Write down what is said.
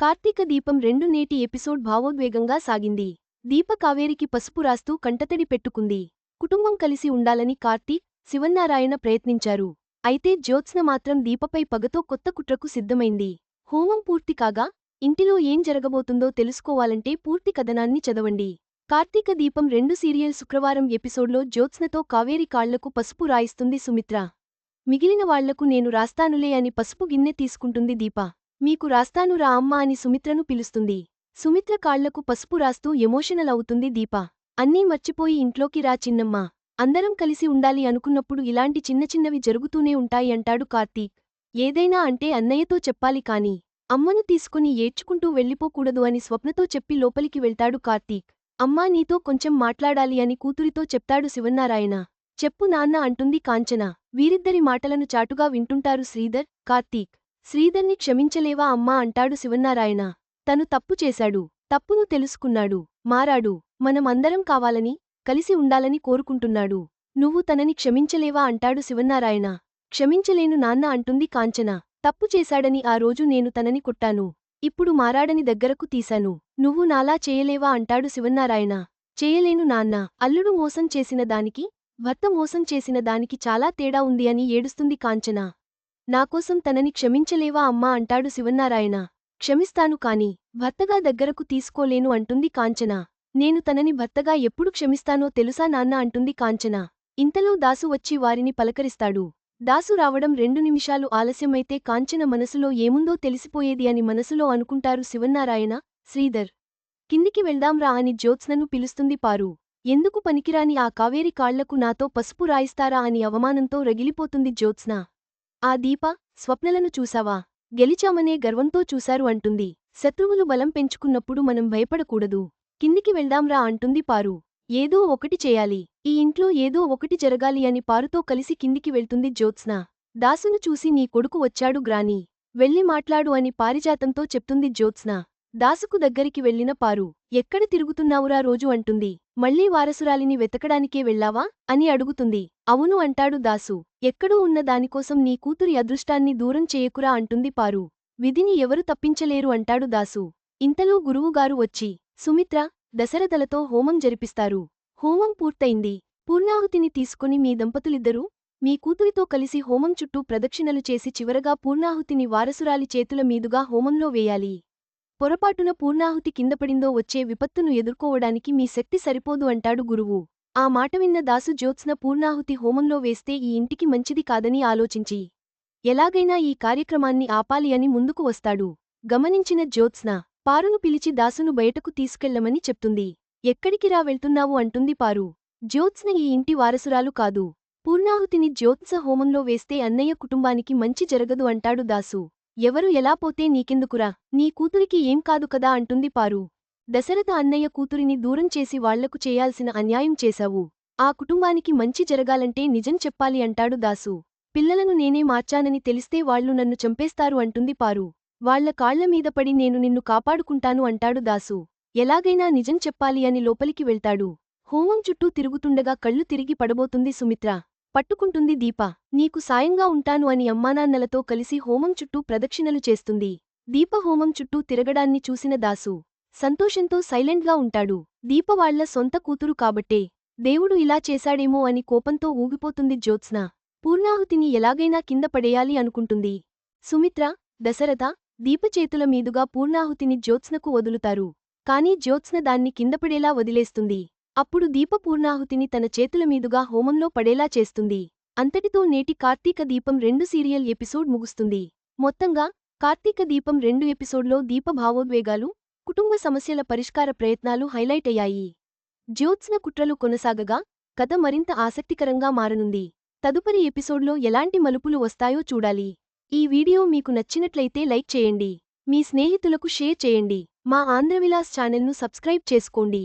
కార్తీక దీపం రెండు నేటి ఎపిసోడ్ భావోద్వేగంగా సాగింది. దీప కావేరికి పసుపు రాస్తూ కంటతడి పెట్టుకుంది. కుటుంబం కలిసి ఉండాలని కార్తీక్ శివన్నారాయణ ప్రయత్నించారు. అయితే జ్యోత్స్న మాత్రం దీపపై పగతో కొత్త కుట్రకు సిద్ధమైంది. హోమం పూర్తి కాగా ఇంటిలో ఏం జరగబోతుందో తెలుసుకోవాలంటే పూర్తి కథనాన్ని చదవండి. కార్తీక దీపం రెండు సీరియల్ శుక్రవారం ఎపిసోడ్లో జ్యోత్స్నతో కావేరి కాళ్ళకు పసుపు రాయిస్తుంది సుమిత్ర. మిగిలిన వాళ్ళకు నేను రాస్తానులే అని పసుపు గిన్నె తీసుకుంటుంది దీప. మీకు రాస్తాను రా అమ్మా అని సుమిత్రను పిలుస్తుంది. సుమిత్ర కాళ్ళకు పసుపు రాస్తూ ఎమోషనల్ అవుతుంది దీప. అన్నీ మర్చిపోయి ఇంట్లోకి రా చిన్నమ్మ. అందరం కలిసి ఉండాలి అనుకున్నప్పుడు ఇలాంటి చిన్న చిన్నవి జరుగుతూనే ఉంటాయి అంటాడు కార్తీక్. ఏదైనా అంటే అన్నయ్యతో చెప్పాలి కాని అమ్మను తీసుకుని ఏడ్చుకుంటూ వెళ్ళిపోకూడదు అని స్వప్నతో చెప్పి లోపలికి వెళ్తాడు కార్తీక్. అమ్మా నీతో కొంచెం మాట్లాడాలి అని కూతురితో చెప్తాడు శివన్నారాయణ. చెప్పు నాన్న అంటుంది కాంచన. వీరిద్దరి మాటలను చాటుగా వింటుంటారు శ్రీధర్ కార్తీక్. శ్రీధర్ని క్షమించలేవా అమ్మా అంటాడు శివన్నారాయణ. తను తప్పు చేశాడు తప్పును తెలుసుకున్నాడు మారాడు మనం అందరం కావాలని కలిసి ఉండాలని కోరుకుంటున్నాడు. నువ్వు తనని క్షమించలేవా అంటాడు శివన్నారాయణ. క్షమించలేను నాన్న అంటుంది కాంచన. తప్పు చేశాడని ఆ రోజు నేను తనని కొట్టాను. ఇప్పుడు మారాడని దగ్గరకు తీశాను. నువ్వు నాలా చేయలేవా అంటాడు శివన్నారాయణ. చేయలేను నాన్న. అల్లుడు మోసం చేసిన దానికి భర్త మోసం చేసిన దానికి చాలా తేడా ఉంది అని ఏడుస్తుంది కాంచన. నాకోసం తనని క్షమించలేవా అమ్మా అంటాడు శివన్నారాయణ. క్షమిస్తాను కాని భర్తగా దగ్గరకు తీసుకోలేను అంటుంది కాంచన. నేను తనని భర్తగా ఎప్పుడు క్షమిస్తానో తెలుసా నాన్న అంటుంది కాంచన. ఇంతలో దాసు వచ్చి వారిని పలకరిస్తాడు. దాసు రావడం రెండు నిమిషాలు ఆలస్యమైతే కాంచన మనసులో ఏముందో తెలిసిపోయేది అని మనసులో అనుకుంటారు శివన్నారాయణ శ్రీధర్. కిందికి వెళ్దాంరా అని జ్యోత్స్నను పిలుస్తుంది పారు. ఎందుకు పనికిరాని ఆ కావేరి కాళ్ళకు నాతో పసుపు రాయిస్తారా అని అవమానంతో రగిలిపోతుంది జ్యోత్స్న. ఆ దీప స్వప్నలను చూసావా గెలిచామనే గర్వంతో చూశారు అంటుంది. శత్రువులు బలం పెంచుకున్నప్పుడు మనం భయపడకూడదు. కిందికి వెళ్దాంరా అంటుంది పారు. ఏదో ఒకటి చేయాలి. ఈ ఇంట్లో ఏదో ఒకటి జరగాలి అని పారుతో కలిసి కిందికి వెళ్తుంది జ్యోత్స్న. దాసును చూసి నీ కొడుకు వచ్చాడు గ్రాని. వెళ్ళి మాట్లాడు అని పారిజాతంతో చెప్తుంది జ్యోత్స్న. దాసుకు దగ్గరికి వెళ్ళిన పారు ఎక్కడ తిరుగుతున్నావురా రోజు? అంటుంది. మళ్ళీ వారసురాలిని వెతకడానికే వెళ్ళావా? అని అడుగుతుంది. అవును అంటాడు దాసు. ఎక్కడో ఉన్న దానికోసం నీ కూతురి అదృష్టాన్ని దూరం చేయకురా? అంటుంది పారు. విధిని ఎవరు తప్పించలేరు అంటాడు దాసు. ఇంతలో గురువుగారు వచ్చి సుమిత్ర దశరథలతో హోమం జరిపిస్తారు. హోమం పూర్తయింది. పూర్ణాహుతిని తీసుకుని మీ దంపతులిద్దరూ మీ కూతురితో కలిసి హోమం చుట్టూ ప్రదక్షిణలు చేసి చివరగా పూర్ణాహుతిని వారసురాలి చేతుల మీదుగా హోమంలో వేయాలి. పొరపాటున పూర్ణాహుతి కిందపడిందో వచ్చే విపత్తును ఎదుర్కోవడానికి మీ శక్తి సరిపోదు అంటాడు గురువు. ఆ మాట విన్న దాసు జ్యోత్స్న పూర్ణాహుతి హోమంలో వేస్తే ఈ ఇంటికి మంచిది కాదని ఆలోచించి ఎలాగైనా ఈ కార్యక్రమాన్ని ఆపాలి అని ముందుకు వస్తాడు. గమనించిన జ్యోత్స్న పారును పిలిచి దాసును బయటకు తీసుకెళ్ళమని చెప్తుంది. ఎక్కడికిరా వెళ్తున్నావు అంటుంది పారు. జ్యోత్స్న ఈ ఇంటి వారసురాలు కాదు. పూర్ణాహుతిని జ్యోత్స హోమంలో వేస్తే అన్నయ్య కుటుంబానికి మంచి జరగదు అంటాడు దాసు. ఎవరు ఎలా పోతే నీకెందుకురా? నీ కూతురికి ఏం కాదు కదా అంటుంది పారు. దశరథ అన్నయ్య కూతురిని దూరం చేసి వాళ్ళకు చేయాల్సిన అన్యాయం చేశావు. ఆ కుటుంబానికి మంచి జరగాలంటే నిజం చెప్పాలి అంటాడు దాసు. పిల్లలను నేనే మార్చానని తెలిస్తే వాళ్ళు నన్ను చంపేస్తారు అంటుంది పారు. వాళ్ళ కాళ్ళమీద పడి నేను నిన్ను కాపాడుకుంటాను అంటాడు దాసు. ఎలాగైనా నిజం చెప్పాలి అని లోపలికి వెళ్తాడు. హోమం చుట్టూ తిరుగుతుండగా కళ్ళు తిరిగి పడబోతుంది సుమిత్ర. పట్టుకుంటుంది దీప. నీకు సాయంగా ఉంటాను అని అమ్మానాన్నలతో కలిసి హోమం చుట్టూ ప్రదక్షిణలు చేస్తుంది. దీప హోమం చుట్టూ తిరగడాన్ని చూసిన దాసు. సంతోషంతో సైలెంట్గా ఉంటాడు. దీప వాళ్ళ సొంత కూతురు కాబట్టే. దేవుడు ఇలా చేశాడేమో అని కోపంతో ఊగిపోతుంది జ్యోత్స్న. పూర్ణాహుతిని ఎలాగైనా కింద పడేయాలి అనుకుంటుంది. సుమిత్ర దశరథ దీపచేతుల మీదుగా పూర్ణాహుతిని జ్యోత్స్నకు వదులుతారు. కాని జ్యోత్స్న దాన్ని కిందపడేలా వదిలేస్తుంది. అప్పుడు దీప పూర్ణాహుతిని తన చేతుల మీదుగా హోమంలో పడేలా చేస్తుంది. అంతటితో నేటి కార్తీక దీపం రెండు సీరియల్ ఎపిసోడ్ ముగుస్తుంది. మొత్తంగా కార్తీక దీపం రెండు ఎపిసోడ్లో దీప భావోద్వేగాలు కుటుంబ సమస్యల పరిష్కార ప్రయత్నాలు హైలైట్ అయ్యాయి. జ్యోత్స్న కుట్రలు కొనసాగగా కథ మరింత ఆసక్తికరంగా మారనుంది. తదుపరి ఎపిసోడ్లో ఎలాంటి మలుపులు వస్తాయో చూడాలి. ఈ వీడియో మీకు నచ్చినట్లయితే లైక్ చేయండి. మీ స్నేహితులకు షేర్ చేయండి. మా ఆంధ్రవిలాస్ ఛానల్ను సబ్స్క్రైబ్ చేసుకోండి.